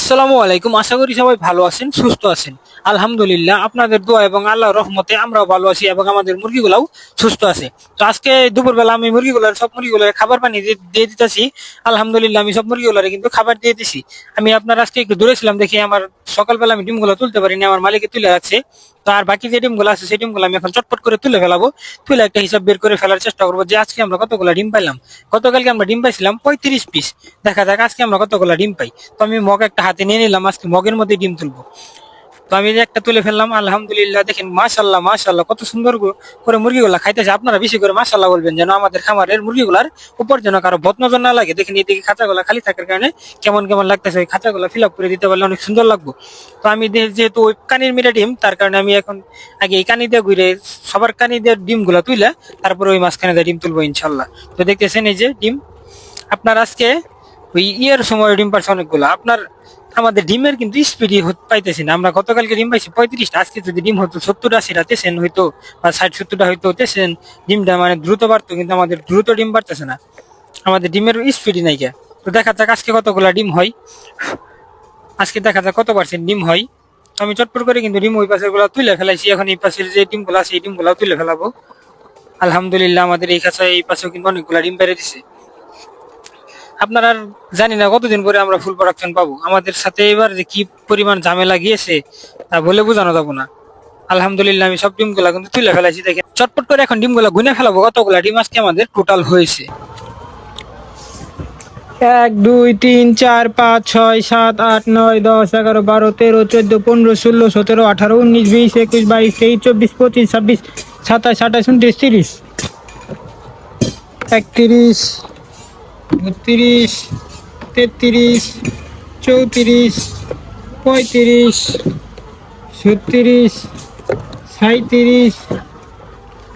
আসসালামু আলাইকুম। আশা করি সবাই ভালো আছেন, সুস্থ আছেন। আলহামদুলিল্লাহ, আপনাদের দোয়া এবং আল্লাহ রহমতে আমরাও ভালো আছি এবং আমাদের মুরগিগুলাও সুস্থ আছে। তো আজকে দুপুরবেলা আমি মুরগিগুলার, সব মুরগিগুলোর খাবার পানি দিয়ে দিতেছি। আলহামদুলিল্লাহ, আমি সব মুরগিগুলারে কিন্তু খাবার দিয়ে দিছি। আমি আপনার আজকে একটু দূরে ছিলাম দেখি আমার সকালবেলা আমি ডিমগুলো তুলতে পারিনি, আমার মালিকে তুলে আছে। তো আর বাকি যে ডিমগুলো আছে, সেই ডিমগুলো আমি এখন চটপট করে তুলে ফেলাবো। তুলে একটা হিসাব বের করে ফেলার চেষ্টা করব যে আজকে আমরা কতগুলো ডিম পাইলাম। গতকালকে আমরা ডিম পাইছিলাম পঁয়ত্রিশ পিস দেখা যাক আজকে আমরা কতগুলো ডিম পাই। তো আমি মগ একটা হাতে নিয়ে নিলাম, আজকে মগের মধ্যে ডিম তুলবো। তো আমি একটা তুলে ফেললাম, আলহামদুলিল্লাহ, দেখেন মাশাল্লাহ মাশাল্লাহ কত সুন্দর করে মুরগিগুলা খাইতেছে। আপনারা বেশি করে মাশাল্লাহ বলবেন যেন আমাদের খামারের মুরগিগুলার উপর যেন কারও বদ নজর না লাগে। দেখেন, এদিকে খাঁচাগুলা খালি থাকার কারণে কেমন কেমন লাগতেছে, ওই খাঁচাগুলা ফিল আপ করে দিতে পারলে অনেক সুন্দর লাগবে। তো আমি যেহেতু ওই কানির মিরা ডিম, তার কারণে আমি এখন আগে এই কানি দিয়ে ঘুরে সবার কানি দিয়ে ডিমগুলা তুইলে, তারপরে ওই মাঝখানে দিয়ে ডিম তুলবো ইনশাল্লাহ তো দেখতেছেন এই যে ডিম। আপনার আজকে ওই ইয়ের সময় ডিম পারছে অনেকগুলো। আপনার আমাদের ডিমের কিন্তু স্পিডই পাইতেছি না। আমরা গতকালকে ডিম পাইছি পঁয়ত্রিশটা আজকে যদি ডিম হতো সত্তর আশিটা তেসেন হইতো বা ষাট সত্তরটা হইতো তেসেন ডিমটা মানে দ্রুত বাড়তো, কিন্তু আমাদের দ্রুত ডিম বাড়তেছে না। আমাদের ডিমের স্পিডই নাই কে তো দেখা যাক আজকে কতগুলা ডিম হয়। আজকে দেখা যাক কত পার্সেন্ট ডিম হয়। তো আমি চটপট করে কিন্তু ডিম ওই পাশেরগুলা তুলে ফেলাইছি। এখন এই পাশের যে ডিমগুলা আছে, এই ডিমগুলা তুলে ফেলাবো। আলহামদুলিল্লাহ, আমাদের এই কাছে এই পাশেও কিন্তু অনেকগুলা ডিম বেড়ে দিছে। আপনারা আর জানি না কতদিন পরে আমরা ফুল প্রোডাকশন পাবো। আমাদের সাথে এবার যে কি পরিমাণ ঝামেলা গিয়েছে তা বলে বোঝানো যাব না। আলহামদুলিল্লাহ আমি সব ডিমগুলা কিন্তু তুলে ফেলাইছি দেখে চটপট করে এখন ডিমগুলা গুনে ফেলাবো কতগুলা ডিম আজকে আমাদের টোটাল হয়েছে। এক দুই তিন চার পাঁচ ছয় সাত আট নয় দশ এগারো বারো তেরো চোদ্দ পনেরো ষোলো সতেরো আঠারো উনিশ বিশ একুশ বাইশ তেইশ চব্বিশ পঁচিশ ছাব্বিশ সাতাশ আঠাশ উনত্রিশ তিরিশ। একত্রিশ। বত্রিশ, তেত্রিশ, চৌত্রিশ, পঁয়ত্রিশ, ছত্রিশ সাঁত্রিশ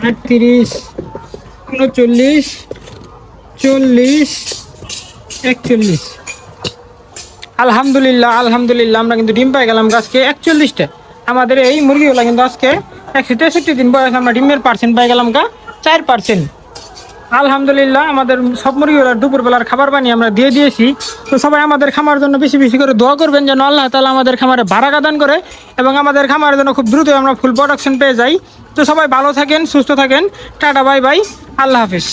আটত্রিশ, উনচল্লিশ, চল্লিশ, একচল্লিশ। আলহামদুলিল্লাহ আলহামদুলিল্লাহ, আমরা কিন্তু ডিম পাই গেলাম আজকে একচল্লিশটা। আমাদের এই মুরগিগুলো কিন্তু আজকে একশো তেষট্টি দিন বয়স আমরা ডিমের পার্সেন্ট পাই গেলাম কা চার পার্সেন্ট আলহামদুলিল্লাহ, আমাদের সব মুরগিগুলার দুপুরবেলার খাবার বানিয়ে আমরা দিয়ে দিয়েছি। তো সবাই আমাদের খামার জন্য বেশি বেশি করে দোয়া করবেন যেন আল্লাহ তালা আমাদের খামারে ভাড়া দান করে এবং আমাদের খামারের জন্য খুব দ্রুত আমরা ফুল প্রোডাকশন পেয়ে যাই। তো সবাই ভালো থাকেন, সুস্থ থাকেন। Tata, bye bye. আল্লাহ হাফিজ।